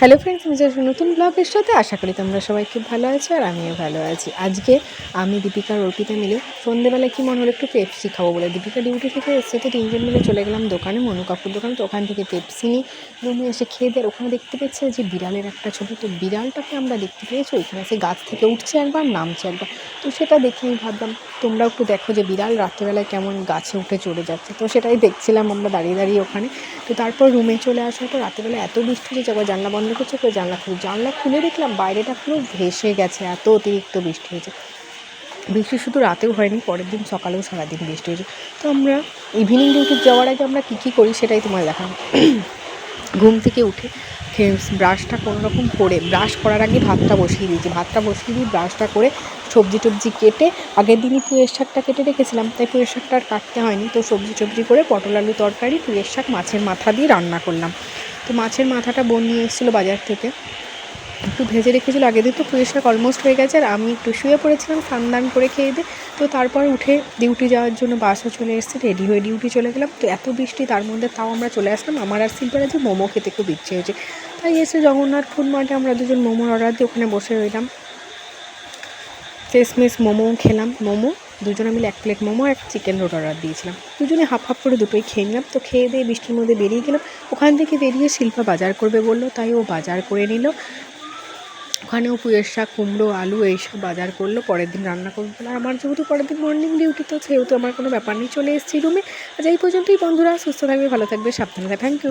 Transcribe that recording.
Hello friends নিজের নতুন ব্লগের সাথে আশা করি তোমরা সবাই খুব ভালো আছো আর আমিও ভালো আছি। আজকে আমি দীপিকা আর অর্পিতা মিলে সন্ধেবেলা কি মনে হলো একটু পেপসি খাব বলে। দীপিকা ডিউটি থেকে এসে তো তিনজন মিলে চলে গেলাম দোকানে, মনু কাপুর দোকান। তো ওখান থেকে পেপসি নিই রুমে এসে খেয়ে দিয়ে ওখানে দেখতে পেয়েছে যে বিড়ালের একটা ছবি। তো বিড়ালটাকে আমরা দেখতে পেয়েছি, ওইখানে সে গাছ থেকে উঠছে একবার, নামছে একবার। তো সেটা দেখে আমি ভাবলাম, তোমরাও একটু দেখো যে বিড়াল রাত্রেবেলায় কেমন গাছে উঠে চড়ে যাচ্ছে। তো সেটাই দেখছিলাম আমরা দাঁড়িয়ে দাঁড়িয়ে ওখানে। তো তারপর রুমে চলে আসার পর রাত্রেবেলা এত বৃষ্টি হয়েছে আবার জানলা বন্ধ করছে তো জানলা খুলে জানলা খুলে দেখলাম বাইরেটা পুরো ভেসে গেছে, এত অতিরিক্ত বৃষ্টি হয়েছে। বৃষ্টি শুধু রাতেও হয়নি, পরের দিন সকালেও সারাদিন বৃষ্টি হয়েছে। তো আমরা ইভিনিং ডিউটি যাওয়ার আগে আমরা কী কী করি সেটাই তোমায় দেখাবো। ঘুম থেকে উঠে ব্রাশটা কোনো রকম করে, ব্রাশ করার আগে ভাতটা বসিয়ে দিয়েছি ভাতটা বসিয়ে দিয়ে ব্রাশটা করে সবজি টবজি কেটে, আগের দিনই পুঁয়ের শাকটা কেটে রেখেছিলাম, তাই পুঁয়ের শাকটা আর কাটতে হয়নি। তো সবজি টবজি করে পটল আলু তরকারি পুঁয়ের শাক মাছের মাথা দিয়ে রান্না করলাম। তো মাছের মাথাটা বোন নিয়ে এসেছিল বাজার থেকে। একটু ভেজে রেখেছিলো আগের দিন তো শাক অলমোস্ট হয়ে গেছে, আর আমি একটু শুয়ে পড়েছিলাম খান দান করে খেয়ে দিয়ে, তো তারপর উঠে ডিউটি যাওয়ার জন্য বাসও চলে এসেছে রেডি হয়ে ডিউটি চলে গেলাম। তো এত বৃষ্টি, তার মধ্যে তাও আমরা চলে আসলাম, আমার আর শিল্পের যে মোমো খেতে খুব ইচ্ছে হয়েছে। তাই এসে জগন্নাথ ফুড মার্টে আমরা দুজন মোমোর অর্ডার দিয়ে ওখানে বসে রইলাম। শেষমেশ মোমো খেলাম, মোমো দুজনে মিলে এক প্লেট মোমো এক চিকেন রোল অর্ডার দিয়েছিলাম। দুজনে হাফ হাফ করে দুটোই খেয়ে নিলাম। তো খেয়ে দিয়ে বৃষ্টির মধ্যে বেরিয়ে গেলাম। ওখান থেকে বেরিয়ে শিল্পা বাজার করবে বলল, তাই ও বাজার করে নিল। ওখানেও পুঁয়ের শাক, কুমড়ো, আলু এইসব বাজার করল। পরের দিন রান্না করব আর আমার যেহেতু পরের দিন মর্নিং ডিউটি তো সেহেতু আমার কোনো ব্যাপার নেই, চলে এসেছি রুমে আজ এই পর্যন্তই বন্ধুরা, সুস্থ থাকবে, ভালো থাকবে, সাবধানে থ্যাংক ইউ